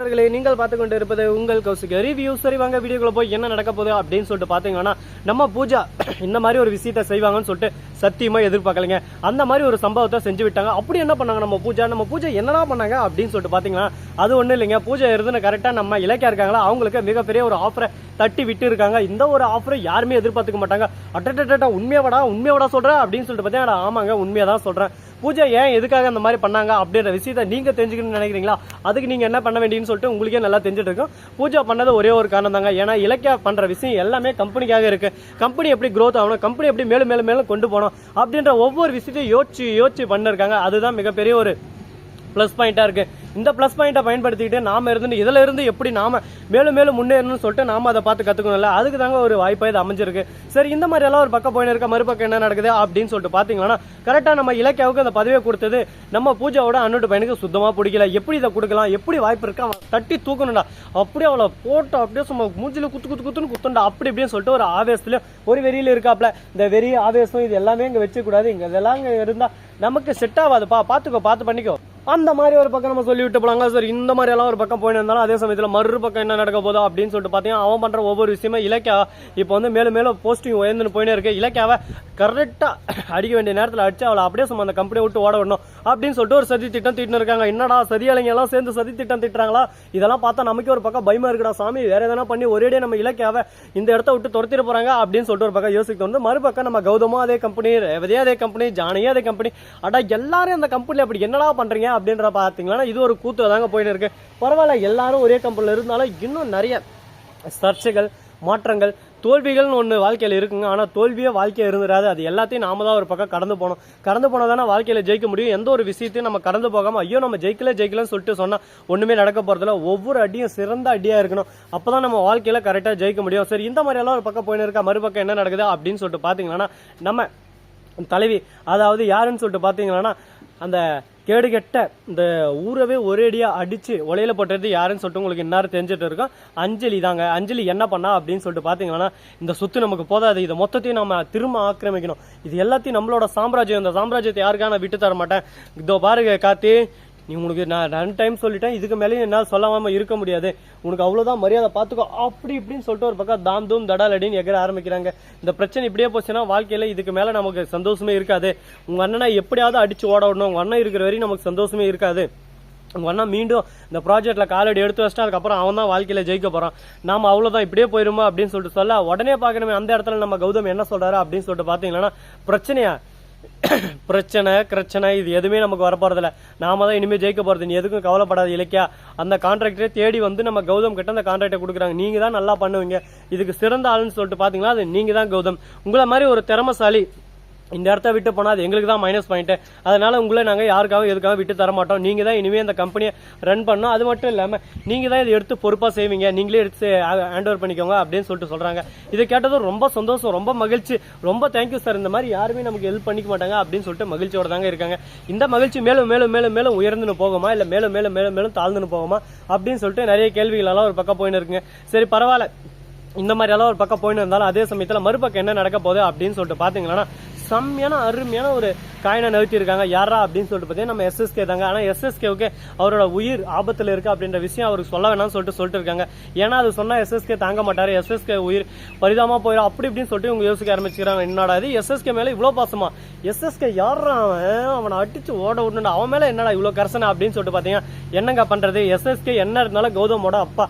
நண்பர்களே நீங்கள் பார்த்து கொண்டு இருப்பது உங்கள் கௌசிக. ரிவ்யூ சரி வாங்க வீடியோக்குள்ள போய் என்ன நடக்க போகுது அப்படின்னு சொல்லிட்டு பாத்தீங்கன்னா நம்ம பூஜா இந்த மாதிரி ஒரு விஷயத்தை செய்வாங்கன்னு சொல்லிட்டு சத்தியமா எதிர்பார்க்கலைங்க. அந்த மாதிரி ஒரு சம்பவத்தை செஞ்சு விட்டாங்க. அப்படி என்ன பண்ணாங்க நம்ம பூஜா? நம்ம பூஜை என்னடா பண்ணாங்க அப்படின்னு சொல்லிட்டு பாத்தீங்கன்னா அது ஒண்ணும் இல்லைங்க. பூஜை இருந்து கரெக்டா நம்ம இலக்கியா இருக்காங்களா? அவங்களுக்கு மிகப்பெரிய ஒரு ஆஃபரை தட்டி விட்டு இருக்காங்க. இந்த ஒரு ஆஃபரை யாருமே எதிர்பார்த்துக்க மாட்டாங்க. அட்டா உண்மையாவடா உண்மையாவடா சொல்றேன் அப்படின்னு சொல்லிட்டு பார்த்தீங்கன்னா ஆமாங்க உண்மையா தான் சொல்றேன். பூஜை ஏன் எதுக்காக அந்த மாதிரி பண்ணாங்க அப்படின்ற விஷயத்தை நீங்க தெரிஞ்சுக்கணும்னு நினைக்கிறீங்களா? அதுக்கு நீங்க என்ன பண்ண வேண்டியன்னு சொல்லிட்டு உங்களுக்கே நல்லா தெரிஞ்சுட்டு இருக்கும். பூஜா பண்ணது ஒரே ஒரு காரணம் தாங்க. ஏன்னா இலக்கியா பண்ற விஷயம் எல்லாமே கம்பெனிக்காக இருக்கு. கம்பெனி எப்படி க்ரோத் ஆகணும் கம்பெனி எப்படி மேலும் மேலும் மேலும் கொண்டு போகணும் அப்படின்ற ஒவ்வொரு விஷயத்தையும் யோசிச்சு யோசிச்சு பண்ணிருக்காங்க. அதுதான் மிகப்பெரிய ஒரு ப்ளஸ் பாயிண்ட்டாக இருக்குது இந்த ப்ளஸ் பாயிண்ட்டை பயன்படுத்திக்கிட்டு நாம இருந்து இதில் இருந்து எப்படி நாம மேலும் மேலும் முன்னேறணும்னு சொல்லிட்டு நாம அதை பார்த்து கற்றுக்கணும்ல அதுக்கு தாங்க ஒரு வாய்ப்பாக இது அமைஞ்சிருக்கு. சரி இந்த மாதிரி எல்லாம் ஒரு பக்கம் போயின்னு இருக்க மறுபக்கம் என்ன நடக்குது அப்படின்னு சொல்லிட்டு பார்த்தீங்கன்னா கரெக்டாக நம்ம இலக்கியாவுக்கு அந்த பதவியை கொடுத்தது நம்ம பூஜாவோட அண்ணோட்டு பையனுக்கு சுத்தமாக பிடிக்கல. எப்படி இதை கொடுக்கலாம்? எப்படி வாய்ப்பு இருக்கு? அவன் தட்டி தூக்கணும்டா. அப்படியே அவளை போட்டு அப்படியே சும்மா மூஞ்சில் குத்து குத்து குத்துன்னு குத்துண்டா அப்படி இப்படின்னு சொல்லிட்டு ஒரு ஆவேசத்துல ஒரு வெறியில் இருக்காப்ல. இந்த வெறி ஆவேசம் இது எல்லாமே இங்கே வச்சு இங்கே இதெல்லாம் இங்க இருந்தால் நமக்கு செட் ஆகாதுப்பா பார்த்துக்கோ பார்த்து பண்ணிக்கோ. அந்த மாதிரி ஒரு பக்கம் நம்ம சொல்லி விட்டு போலாங்க. சார் இந்த மாதிரி எல்லாம் ஒரு பக்கம் போயிட்டு இருந்தாலும் அதே சமயத்தில் மறு பக்கம் என்ன நடக்க போதோ அப்படின்னு சொல்லிட்டு பார்த்தீங்கன்னா அவன் பண்ற ஒவ்வொரு விஷயமே இலக்கியா இப்போ வந்து மேலும் மேலும் போஸ்டிங் உயர்ந்துன்னு போயினே இருக்கு. இலக்கியாவை கரெக்டாக அடிக்க வேண்டிய நேரத்தில் அடிச்சு அவளை அப்படியே சும்மா அந்த கம்பெனியை விட்டு ஓட விடணும் அப்படின்னு சொல்லிட்டு ஒரு சதி திட்டம் தீட்டுன்னு இருக்காங்க. என்னடா சதியாளிங்க எல்லாம் சேர்ந்து சதி திட்டம் திட்டுறாங்களா? இதெல்லாம் பார்த்தா நமக்கே ஒரு பக்கம் பயமா இருக்குடா சாமி. வேற எதனா பண்ணி ஒரேடியே நம்ம இலக்கியாவை இந்த இடத்த விட்டு துரத்திட்டு போறாங்க அப்படின்னு சொல்லிட்டு ஒரு பக்கம் யோசிக்க வந்து மறுபக்கம் நம்ம கௌதமும் அதே கம்பெனி ரேவதியே அதே கம்பெனி ஜானியும் அதே கம்பெனி அடா எல்லாரும் அந்த கம்பெனியில் அப்படி என்னடா பண்றீங்க? அப்படின்ற பார்த்தீங்கன்னா இது ஒரு கூத்துல தாங்க போயின்னு இருக்கு பரவாயில்ல எல்லாரும் ஒரே கம்பெனில இருந்தாலும் இன்னும் நிறைய சர்ச்சைகள் மாற்றங்கள் தோல்விகள்னு ஒன்று வாழ்க்கையில் இருக்குங்க. ஆனால் தோல்வியே வாழ்க்கையில் இருந்துடாது அது எல்லாத்தையும் நாம தான் ஒரு பக்கம் கடந்து போகணும். கடந்து போனால் தானே வாழ்க்கையில் ஜெயிக்க முடியும்? எந்த ஒரு விஷயத்தையும் நம்ம கடந்து போகாமல் ஐயோ நம்ம ஜெயிக்கல ஜெயிக்கலன்னு சொல்லிட்டு சொன்னால் ஒன்றுமே நடக்க போகிறதில்ல ஒவ்வொரு அடியும் சிறந்த அடியாக இருக்கணும். அப்போ தான் நம்ம வாழ்க்கையில் கரெக்டாக ஜெயிக்க முடியும். சரி இந்த மாதிரியெல்லாம் ஒரு பக்கம் போயின்னு இருக்கா மறுபக்கம் என்ன நடக்குது? அப்படின்னு சொல்லிட்டு பார்த்தீங்கன்னா நம்ம தலைவி அதாவது யாருன்னு சொல்லிட்டு பார்த்தீங்கன்னா அந்த கேடுகெட்ட இந்த ஊரவே ஒரேடியாக அடித்து ஒலையில போட்டது யாருன்னு சொல்லிட்டு உங்களுக்கு இன்னாரும் தெரிஞ்சுட்டு இருக்கோம். அஞ்சலி தாங்க. அஞ்சலி என்ன பண்ணா அப்படின்னு சொல்லிட்டு பார்த்தீங்கன்னா இந்த சொத்து நமக்கு போதாது. இதை மொத்தத்தையும் நம்ம திரும்ப ஆக்கிரமிக்கணும். இது எல்லாத்தையும் நம்மளோட சாம்ராஜ்யம். இந்த சாம்ராஜ்யத்தை யாருக்கான விட்டு தர மாட்டேன்? இதோ பாருங்க காத்தி நீ உனக்கு நான் ரெண்டு டைம் சொல்லிட்டேன் இதுக்கு மேலேயும் என்னால் சொல்லாமல் இருக்க முடியாது. உனக்கு அவ்வளோதான் மரியாதை பார்த்துக்கோ அப்படி இப்படின்னு சொல்லிட்டு ஒரு பக்கம் தாம் தூம் தடால் அடின்னு எகிற ஆரம்பிக்கிறாங்க. இந்த பிரச்சனை இப்படியே போச்சுன்னா வாழ்க்கையில் இதுக்கு மேலே நமக்கு சந்தோஷமே இருக்காது. உங்கள் அண்ணனை எப்படியாவது அடிச்சு ஓட விடணும். உங்கள் அண்ணன் இருக்கிற வரையும் நமக்கு சந்தோஷமே இருக்காது. உங்கள் அண்ணா மீண்டும் இந்த ப்ராஜெக்ட்டில் காலடி எடுத்து வச்சிட்டா அதுக்கப்புறம் அவன் தான் வாழ்க்கையில் ஜெயிக்க போகிறான் நாம் அவ்வளோதான் இப்படியே போயிருமா அப்படின்னு சொல்லிட்டு சொல்ல உடனே பார்க்கணுமே அந்த இடத்துல நம்ம கௌதம் என்ன சொல்கிறாரு அப்படின்னு சொல்லிட்டு பார்த்தீங்கன்னா பிரச்சனையா? பிரச்சனை பிரச்சனை இது எதுவுமே நமக்கு வரப்போறதில்ல. நாம தான் இனிமேல் ஜெயிக்க போறது. நீ எதுக்கும் கவலைப்படாத இலக்கியா. அந்த கான்ட்ராக்டரே தேடி வந்து நம்ம கௌதம் கிட்ட அந்த கான்ட்ராக்டை கொடுக்குறாங்க. நீங்க தான் நல்லா பண்ணுவீங்க. இதுக்கு சிறந்த ஆளுன்னு சொல்லிட்டு பார்த்தீங்கன்னா அது நீங்க தான் கௌதம். உங்களை மாதிரி ஒரு திறமசாலி இந்த இடத்த விட்டு போனால் அது எங்களுக்கு தான் மைனஸ் பாயிண்ட்டு அதனால் உங்களை நாங்கள் யாருக்காகவும் எதுக்காக விட்டு தர மாட்டோம். நீங்கள் தான் இனிமேல் இந்த கம்பெனியை ரன் பண்ணோம் அது மட்டும் இல்லாமல் நீங்கள் தான் இதை எடுத்து பொறுப்பாக செய்வீங்க. நீங்களே எடுத்து ஹேண்ட் ஓவர் பண்ணிக்கோங்க அப்படின்னு சொல்லிட்டு சொல்கிறாங்க இதை கேட்டதும் ரொம்ப சந்தோஷம் ரொம்ப மகிழ்ச்சி. ரொம்ப தேங்க்யூ சார் இந்த மாதிரி யாருமே நமக்கு ஹெல்ப் பண்ணிக்க மாட்டாங்க அப்படின்னு சொல்லிட்டு மகிழ்ச்சியோட தாங்க இருக்காங்க. இந்த மகிழ்ச்சி மேலும் மேலும் மேலும் மேலும் உயர்ந்துன்னு போகுமா? இல்லை மேலும் மேலும் மேலும் மேலும் தாழ்ந்துன்னு போகுமா? அப்படின்னு சொல்லிட்டு நிறைய கேள்விகளெல்லாம் ஒரு பக்கம் போயின்னு இருக்குங்க. சரி பரவாயில்ல. இந்த மாதிரி எல்லாம் ஒரு பக்கம் போயின்னு இருந்தாலும் அதே சமயத்தில் மறுபக்கம் என்ன நடக்க போகுது அப்படின்னு சொல்லிட்டு பார்த்தீங்கன்னா செம்மையான அருமையான ஒரு காயினை நிறுத்தி இருக்காங்க யாரா அப்படின்னு சொல்லிட்டு பார்த்தீங்கன்னா நம்ம எஸ்எஸ்கே தாங்க. ஆனால் எஸ்எஸ்கேவுக்கு அவரோட உயிர் ஆபத்தில் இருக்கு அப்படின்ற விஷயம் அவருக்கு சொல்ல வேணாம்னு சொல்லிட்டு சொல்லிட்டு இருக்காங்க ஏன்னா அது சொன்னால் எஸ்எஸ்கே தாங்க மாட்டார். எஸ்எஸ்கே உயிர் பரிதாமா போயிடும் அப்படி இப்படின்னு சொல்லிட்டு இவங்க யோசிக்க ஆரம்பிச்சுக்கிறாங்க. என்னடா இது? எஸ்எஸ்கே மேலே இவ்வளோ பாசமா? எஸ்எஸ்கே யாரா அவன்? அவனை அடிச்சு ஓட விடணும் அவன் மேலே என்னடா இவ்வளோ கரசனை அப்படின்னு சொல்லிட்டு பார்த்தீங்கன்னா என்னங்க பண்ணுறது எஸ்எஸ்கே என்ன இருந்தாலும் கௌதமோட அப்பா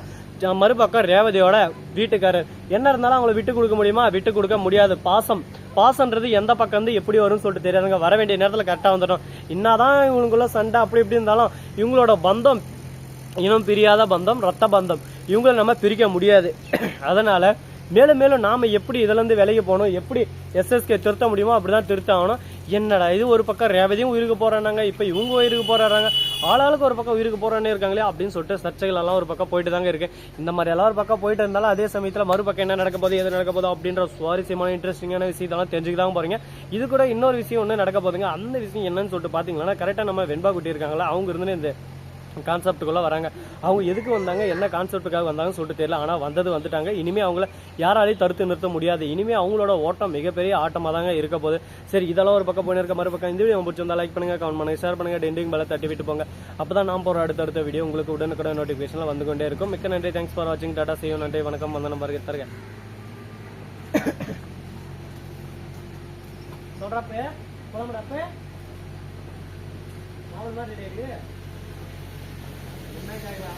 மறுபக்கம் ரேவதியோட வீட்டுக்காரர். என்ன இருந்தாலும் அவங்கள விட்டு கொடுக்க முடியுமா? விட்டு கொடுக்க முடியாது. பாசம். பாசன்றது எந்த பக்கம் இருந்து எப்படி வரும்னு சொல்லிட்டு தெரியாதுங்க. வர வேண்டிய நேரத்தில் கரெக்டாக வந்துடும் என்னதான் இவங்களுக்குள்ள சண்டை அப்படி இப்படி இருந்தாலும் இவங்களோட பந்தம் இனம் பிரியாத பந்தம் ரத்த பந்தம். இவங்களை நம்ம பிரிக்க முடியாது. அதனால மேலும் மேலும் நாம எப்படி இதுலேருந்து விலைக்கு போகணும் எப்படி எஸ்எஸ்கே திருத்த முடியுமோ அப்படிதான் திருத்த ஆகணும். என்னடா இது ஒரு பக்கம் ரேவதியும் உயிருக்கு போறாங்க இப்போ இவங்க உயிருக்கு போறாங்க. ஆளாளுக்கு ஒரு பக்கம் உயிருக்கு போறானே இருக்காங்களே அப்படின்னு சொல்லிட்டு சர்ச்சைகள் எல்லாம் ஒரு பக்கம் போயிட்டு தாங்க இருக்கு. இந்த மாதிரி எல்லாம் ஒரு பக்கம் போயிட்டு இருந்தாலும் அதே சமயத்தில் மறுபக்கம் என்ன நடக்க போகுது எது நடக்க போதோ அப்படின்ற சுவாரஸ்யமான இன்ட்ரெஸ்டிங்கான விஷயத்தெல்லாம் தெரிஞ்சுக்க தான் போறீங்க இது கூட இன்னொரு விஷயம் ஒன்று நடக்க போதுங்க அந்த விஷயம் என்னன்னு சொல்லிட்டு பாத்தீங்கன்னா கரெக்டாக நம்ம வெண்பா குட்டி இருக்காங்களா அவங்க இருந்து இந்த கான்செப்ட்டுக்குள்ளே வராங்க. அவங்க எதுக்கு வந்தாங்க? என்ன கான்செப்ட்டுக்காக வந்தாங்கன்னு சொல்லிட்டு தெரியல. ஆனால் வந்தது வந்துட்டாங்க. இனிமேல் அவங்கள யாராலையும் தடுத்து நிறுத்த முடியாது. இனிமேல் அவங்களோட ஓட்டம் மிகப்பெரிய ஆட்டமாக தாங்க இருக்க போகுது. சரி இதெல்லாம் ஒரு பக்கம் போயிருக்க மறுபக்கம் இந்த வீடியோ பிடிச்சிருந்தா லைக் பண்ணுங்க கமெண்ட் பண்ணுங்கள் ஷேர் பண்ணுங்க டெண்டிங் மேலே தட்டி விட்டு போங்க. அப்போ தான் நான் போகிற அடுத்தடுத்த வீடியோ உங்களுக்கு உடனுக்குடன் நோட்டிஃபிகேஷனில் வந்து கொண்டே இருக்கும். மிக்க நன்றி. தேங்க்ஸ் ஃபார் வாட்சிங் டாடா செய்யும் நன்றி. வணக்கம். வந்த பாருங்க தருங்க சொல்கிறப்ப குழம்புறப்ப நாலு மாதிரி இருக்கு. 没干完。